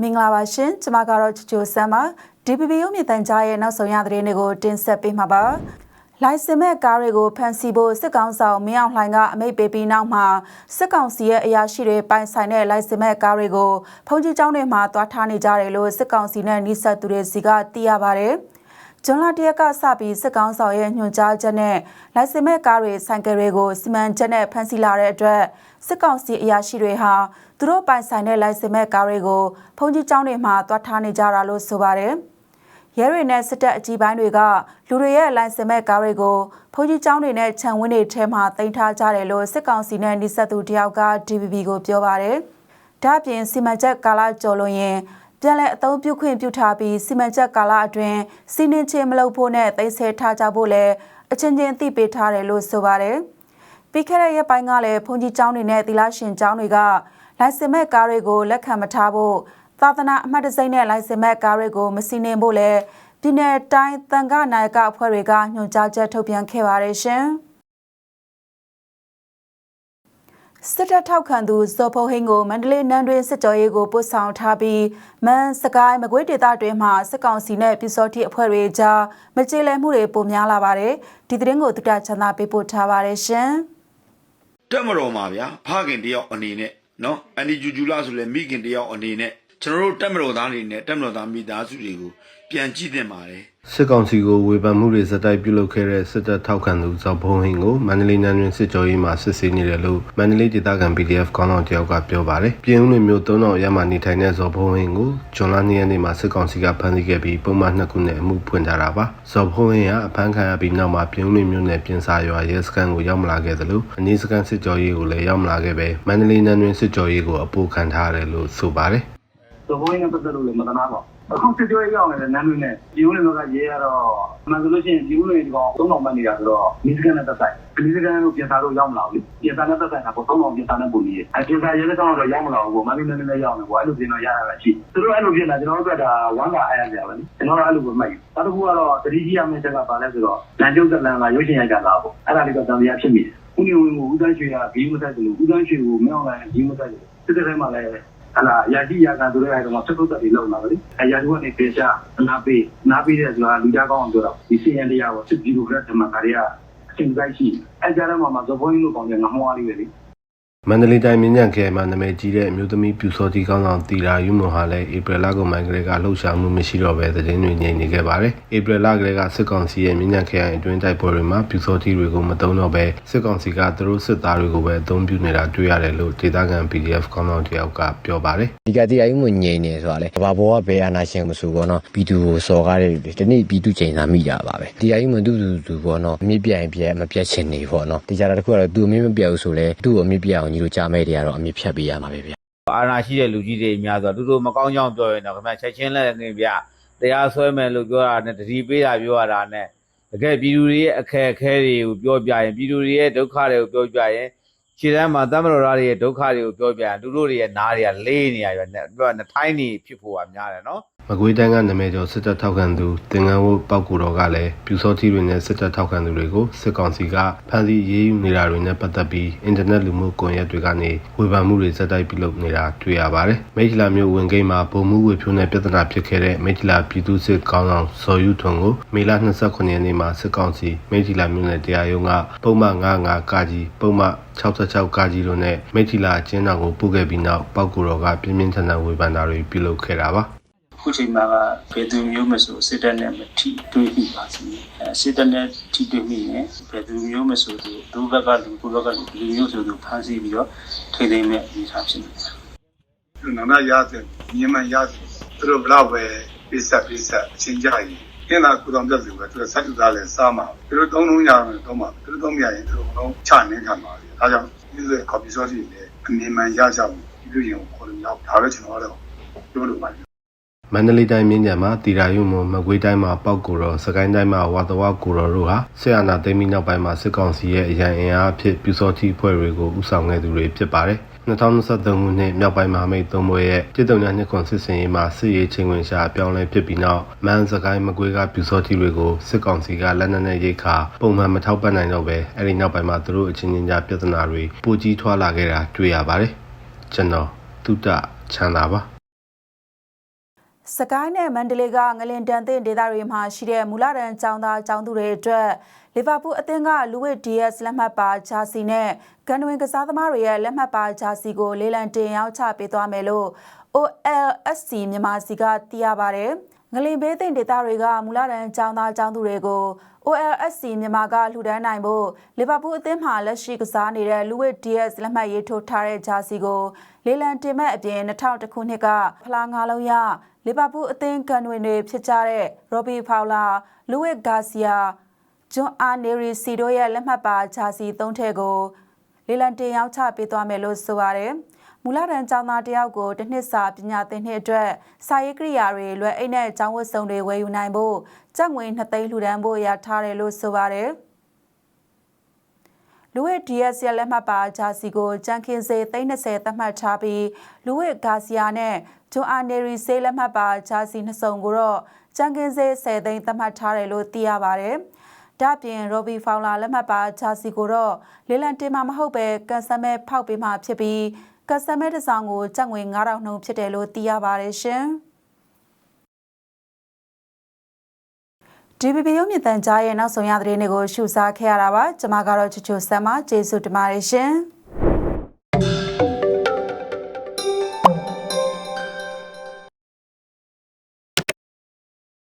မင်္ဂလာပါရှင်ကျွန်မကတော့ချူချူဆမ်ပါ DPP ရုံးမြင့်တန်ကြားရဲ့နောက်ဆုံးရသတင်းတွေကိုတင်ဆက်ပေးမှာပါလိုင်စင်မဲ့ကားတွေကိုဖမ်းဆီးဖို့စစ်ကောင်ဆောင်မင်းအောင်လှိုင်ကအမိန့်ပေးပြီးနောက်မှာစစ်ကောင်စီရဲ့အရာရှိတွေပိုင်ဆိုင်တဲ့လိုင်စင်မဲ့ကားတွေကိုဖုန်ကြီးကျောင်းတွေမှာတွားထားနေကြတယ်လို့စစ်ကောင်စီနဲ့နှိစက်သူတွေစီကသိရပါတယ်။ ဂျွန်လာတရက်ကစပြီးစစ်ကောင်ဆောင်ရဲ့ညွှန်ကြားချက်နဲ့လိုင်စင်မဲ့ကားတွေဆိုင်ကယ်တွေကိုစီမံချက်နဲ့ဖမ်းဆီးလာတဲ့အတွက်စစ်ကောင်စီအရာရှိတွေဟာသူတို့ပိုင်ဆိုင်တဲ့လိုင်စင်မဲ့ကားတွေကိုဖုန်ကြီးကျောင်းတွေမှာတွားထားနေကြတာလို့ဆိုပါတယ်။ရဲတွေနဲ့စစ်တပ်အကြီးပိုင်းတွေကလူတွေရဲ့လိုင်စင်မဲ့ကားတွေကိုဖုန်ကြီးကျောင်းတွေနဲ့ခြံဝင်းတွေထဲမှာတင်ထားကြတယ်လို့စစ်ကောင်စီနဲ့နှိစက်သူတယောက်က DVB ကိုပြောပါတယ်။ဒါ့အပြင်စီမံချက်ကာလကျော်လွန်ရင် ပြန်လည်အသုံးပြုခွင့်ပြုထားပြီးစီမံချက်ကာလအတွင်းစီးနှင်းချင်းမလုပ်ဖို့နဲ့သိမ်းဆည်းထားကြဖို့လည်းအချင်းချင်းသိပေးထားတယ်လို့ဆိုပါတယ်။ပြီးခဲ့တဲ့ရက်ပိုင်းကလည်းဘုန်ကြီးကျောင်းတွေနဲ့သီလရှင်ကျောင်းတွေကလိုင်စင်မဲ့ကားတွေကိုလက်ခံမထားဖို့သာသနာအမှတ်တစိမ့်နဲ့လိုင်စင်မဲ့ကားတွေကိုမစီးနှင်ဖို့လည်းပြည်내တိုင်းတန်ခနိုင်ကအဖွဲ့တွေကညွှန်ကြားချက်ထုတ်ပြန်ခဲ့ပါတယ်ရှင် စစ်တပ်ထောက်ခံသူဇော်ဖုံဟင်းကိုမန္တလေးနန်းတွင်စစ်ကြောရေးကိုပို့ဆောင်ထားပြီးမန်စကိုင်းမကွေးဒေသတွင်းမှာစစ်ကောင်စီနဲ့ပြည်စောတိအဖွဲ့တွေကြားမကြေလည်မှုတွေပိုများလာပါတယ်ဒီသတင်းကိုတုတချန်သာပေးပို့ထားပါတယ်ရှင်တက်မတော်မှာဗျာဖခင်တယောက်အနေနဲ့နော်အန်ဒီဂျူဂျူလာဆိုလဲမိခင်တယောက်အနေနဲ့ ကျွန်တော်တို့တက်မတော်သားတွေနဲ့တက်မတော်သားမိသားစုတွေကိုပြန်ကြည့်တင်ပါတယ်စစ်ကောင်စီကိုဝေဖန်မှုတွေစတိုက်ပြုလုပ်ခဲ့တဲ့စစ်တပ်ထောက်ခံသူဇော်ဘုံဟင်းကိုမန္တလေးနန်းတွင်စစ်ကြောရေးမှာစစ်ဆေးနေတယ်လို့မန္တလေးဒေသခံ PDF ကောင်းဆောင်တယောက်ကပြောပါတယ်။ပြည်ဦးလွင်မျိုး3000ရမှနေထိုင်တဲ့ဇော်ဘုံဟင်းကိုဂျွန်လာ2ရက်နေ့မှာစစ်ကောင်စီကဖမ်းဆီးခဲ့ပြီးပုံမှန်2ခုနဲ့အမှုဖွင့်ထားတာပါ။ဇော်ဘုံဟင်းကအဖမ်းခံရပြီးနောက်မှာပြည်ဦးလွင်မျိုးနယ်ပြင်စာရွာရဲစခန်းကိုရောက်မလာခဲ့သလိုအနည်းစခန်းစစ်ကြောရေးကိုလည်းရောက်မလာခဲ့ပဲမန္တလေးနန်းတွင်စစ်ကြောရေးကိုအပို့ခံထားရတယ်လို့ဆိုပါတယ်။ သဘောရင်းနဲ့ပတ်သက်လို့လည်းမသနာပါအခုစစ်ကြောရေးရောက်နေတဲ့နန်းတွင်းနဲ့ဒီဦးလင်ဘက်ကရေးရတော့အမှန်ဆိုလို့ရှိရင်ဒီဦးလင်ဒီကောင်3000မှတ်နေတာဆိုတော့မီစကန်နဲ့တက်ဆိုင်မီစကန်ကိုပြင်စားလို့ရောက်မလာဘူးပြင်စားနဲ့တက်ဆိုင်တာပေါ့3000ပြင်စားနဲ့ပုံကြီးအဲပြင်စားရေးတဲ့ကောင်တော့ရောက်မလာဘူးပေါ့မန္တလေးနန်းတွင်းလည်းရောက်နေပေါ့အဲ့လိုပြင်တော့ရရတာရှိသူတို့အဲ့လိုပြင်တာကျွန်တော်တို့ကဒါဝမ်းသာအားရကြပါလေကျွန်တော်တို့အဲ့လိုပဲမှတ်ယူနောက်တစ်ခုကတော့တတိကြီးရမယ့်ချက်ကပါလဲဆိုတော့လမ်းကျုပ်ကလန်ကရုပ်ရှင်ရိုက်ကလာပေါ့အဲ့ဒါလေးတော့တန်တရားဖြစ်မိတယ်ဦးနေဝင်ကိုဦးတန်းရွှေကဘီးမဆက်တယ်လို့ဦးတန်းရွှေကိုမြောက်လာရင်ဘီးမဆက်တယ်စစ်တဲ့ထဲမှာလည်း ဟလာရာကြီးရာခံဆိုတဲ့အဲ့တော့ဆက်ထုတ်တက်ပြီးလောက်လာပါလေအရာတို့ကနေပေချအနာပေးနာပေးတဲ့ဆိုတာလူကြကောင်းအောင်ပြောတော့ဒီစီရင်တရားကိုစစ်ပြီးလို့လည်းဓမ္မကာရီကအစဉ်တိုင်းရှိအဲ့ကြားထဲမှာမှာဇဘွင်းလို့ကောင်းတယ်ငမောအားလေးပဲလေ မန္တလေးတိုင်းမြင်းညံခရိုင်မှာနာမည်ကြီးတဲ့အမျိုးသမီးပြူစောတိကောင်းဆောင်တီရာယူမွန်ဟာလည်းဧပြီလကုန်ပိုင်းကလေးကလှုပ်ရှားမှုမရှိတော့ဘဲသတင်းတွေညင်နေခဲ့ပါတယ်။ဧပြီလကလေးကစစ်ကောင်စီရဲ့မြင်းညံခရိုင်အတွင်းတိုက်ပွဲတွေမှာပြူစောတိတွေကိုမတုံးတော့ဘဲစစ်ကောင်စီကသူတို့စစ်သားတွေကိုပဲအသုံးပြုနေတာတွေ့ရတယ်လို့ဒေသခံ PDF ကောင်းဆောင်တယောက်ကပြောပါတယ်ဒီကတရားရေးမငြိမ်နေဆိုတာလေဘာဘောကဘယ်အာနာရှင်မဆိုဘောနော်ပြည်သူကိုစော်ကားတဲ့လူတွေဒီနေ့ပြည်သူချိန်သာမိကြပါပဲတရားရေးမတူတူတူဘောနော်အမြင့်ပြရင်ပြက်မပြက်ချင်နေဘောနော်ဒီကြတာတစ်ခုကတော့သူအမြင့်မပြက်ဘူးဆိုလဲသူ့ကိုအမြင့်ပြက်အောင်ညီတို့ကြားမဲ့တွေကတော့အမြင့်ဖြတ်ပေးရမှာပဲဗျအာဏာရှိတဲ့လူကြီးတွေအများဆိုတော့သူတို့မကောင်းကြောင်ပြောရင်တော့ခင်ဗျာချက်ချင်းလက်ငင်းပြတရားစွဲမယ်လို့ပြောတာနဲ့တတိပေးတာပြောရတာနဲ့တကယ်ပြည်သူတွေရဲ့အခက်အခဲတွေကိုပြောပြရင်ပြည်သူတွေရဲ့ဒုက္ခတွေကိုပြောပြရင်ခြေတန်းမှာတမတော်သားတွေရဲ့ဒုက္ခတွေကိုပြောပြရင်သူတို့တွေရဲ့နားတွေကလေးနေရပြပြောနှထိုင်းနေဖြစ်ဖို့ကများတယ်နော်။ မကွေးတိုင်းကနာမည်ကျော်စစ်တပ်ထောက်ခံသူတင်ငန်းဝတ်ပောက်ကူတော်ကလည်းပြူစောတိတွေနဲ့စစ်တပ်ထောက်ခံသူတွေကိုစစ်ကောင်စီကဖမ်းဆီးရေးယူနေတာတွေနဲ့ပတ်သက်ပြီးအင်တာနက်လူမှုကွန်ရက်တွေကနေဝေဖန်မှုတွေစက်တိုက်ပြုလုပ်နေတာတွေ့ရပါတယ်။မိထလာမျိုးဝင်ကိန်းမှာဗိုလ်မှူးဝေဖြိုးနဲ့ပြဿနာဖြစ်ခဲ့တဲ့မိထလာပြည်သူ့စစ်ကောင်းဆောင်စော်ယူထွန်းကိုမေလ29ရက်နေ့မှာစစ်ကောင်စီမိထလာမျိုးနဲ့တရားရုံးကပုံမှန်95ကာကြီးပုံမှန်66ကာကြီးတို့နဲ့မိထလာအကျဉ်းတော်ကိုပို့ခဲ့ပြီးနောက်ပောက်ကူတော်ကပြင်းပြင်းထန်ထန်ဝေဖန်တာတွေပြုလုပ်ခဲ့တာပါ ခုချိန်မှာကဘယ်သူမျိုးမဆိုစစ်တပ်နဲ့မထိတွေ့မိပါစေအဲစစ်တပ်နဲ့ထိတွေ့မိရင်ဘယ်သူမျိုးမဆိုသူဒုဘက်ကလူကိုဘက်ကလူလူမျိုးဆိုသူဖမ်းဆီးပြီးတော့ထိသိမ်းမဲ့အနေအထားဖြစ်နေတယ်နာနာရတယ်မြင်မှရတယ်သူတို့ဘလောက်ပဲပိစက်ပိစက်အချင်းကြရင်ကျင်းလာကုတော်ပြတ်စီပဲသူဆက်တူသားလဲစားမှာသူတို့သုံးလုံးရမယ်တော့မှာသူတို့သုံးမရရင်သူတို့လုံးချနေခံပါလေဒါကြောင့်ဒီလိုကော်ပီဆော့စီလည်းအမြင်မှန်ရကြဘူးဒီလိုရင်ခေါ်လို့ရောက်ဒါပဲကျွန်တော်တော့ပြောလို့ပါတယ် မန္တလေးတိုင်းမြင်းကြံမှာတီရာယုံမမကွေးတိုင်းမှာပောက်ကိုတော်စကိုင်းတိုင်းမှာဝါတဝကိုတော်တို့ဟာဆရာနာသိမ်းပြီးနောက်ပိုင်းမှာစစ်ကောင်စီရဲ့အရန်အင်အားအဖြစ်ပြူစောတိဖွဲ့တွေကိုဥဆောင်ခဲ့သူတွေဖြစ်ပါတယ်2023ခုနှစ်မြောက်ပိုင်းမဟာမိတ်သုံးဘွဲရဲ့ပြည်တုံညာနှစ်ခွန်စစ်စင်ရေးမှာစစ်ရေးချင်းဝင်ရှာအပြောင်းလဲဖြစ်ပြီးနောက်မန်စကိုင်းမကွေးကပြူစောတိတွေကိုစစ်ကောင်စီကလက်နက်နဲ့ရိတ်ခါပုံမှန်မထောက်ပံ့နိုင်တော့ပဲအဲဒီနောက်ပိုင်းမှာသူတို့အချင်းချင်းကြားပြဿနာတွေပိုကြီးထွားလာခဲ့တာတွေ့ရပါတယ်ကျွန်တော်တုဒ္ဒချမ်းသာပါ စကိုင်းနဲ့မန္တလေးကငလင်တန်တဲ့ဒေသတွေမှာရှိတဲ့မူလတန်းចောင်းသားចောင်းသူတွေအတွက်လီဗာပူးအသင်းကလူဝစ် DS လက်မှတ်ပါဂျာစီနဲ့ကန်နဝင်ကစားသမားတွေရဲ့လက်မှတ်ပါဂျာစီကိုလေးလံတင်ရောက်ချပေးသွားမယ်လို့ OLSC မြန်မာစီကသိရပါတယ်။ ငလင်ဘေးသိမ့်ဒေသတွေကမူလတန်းចောင်းသားចောင်းသူတွေကို OLSC မြန်မာကလှူဒန်းနိုင်ဖို့လီဗာပူးအသင်းမှလက်ရှိကစားနေတဲ့လူဝစ် DS လက်မှတ်ရေးထိုးထားတဲ့ဂျာစီကိုလေးလံတင်မဲ့အပြင်2000ခုနှစ်ကဖလားငါးလုံးရလီဗာပူးအသင်းကန်ဝင်တွေဖြစ်ကြတဲ့ရော်ဘီဖောင်လာလူဝစ်ဂါစီယာဂျွန်အာနေရီစီတို့ရဲ့လက်မှတ်ပါဂျာစီ၃ထည့်ကိုလေးလံတင်ရောက်ချပေးသွားမယ်လို့ဆိုပါတယ်။ မူလတန်းကျောင်းသားတယောက်ကိုတစ်နှစ်စာပညာသင်နှစ်အတွက်စာရေးကိရိယာတွေလွယ်အိတ်နဲ့ကျောင်းဝတ်စုံတွေဝယ်ယူနိုင်ဖို့စက်ငွေ2သိန်းလှူဒန်းဖို့ရထားတယ်လို့ဆိုပါတယ်။လူဝစ် DS ရဲ့လက်မှတ်ပါဂျာစီကိုကြံခင်းစေ30သတ်မှတ်ထားပြီးလူဝစ်ဂါစီယာနဲ့ဂျွန်အာနေရီစေးလက်မှတ်ပါဂျာစီနှစ်စုံကိုတော့ကြံခင်းစေ10သိန်းသတ်မှတ်ထားတယ်လို့သိရပါတယ်။ ဒါ့အပြင်ရော်ဘီဖောင်လာလက်မှတ်ပါဂျာစီကိုတော့လေလံတင်မှာမဟုတ်ပဲကန်ဆယ်မဲဖောက်ပေးမှာဖြစ်ပြီးကန်ဆယ်မဲတစ်ဆောင်ကိုကျပ်ငွေ9000နှုန်းဖြစ်တယ်လို့သိရပါတယ်ရှင်။ DBB ရုံမြင့်တန်ကြားရဲ့နောက်ဆုံးရသတင်းတွေကိုရှုစားခဲ့ရတာပါကျွန်မကတော့ချူချူဆမ်မကျေးဇူးတင်ပါတယ်ရှင်။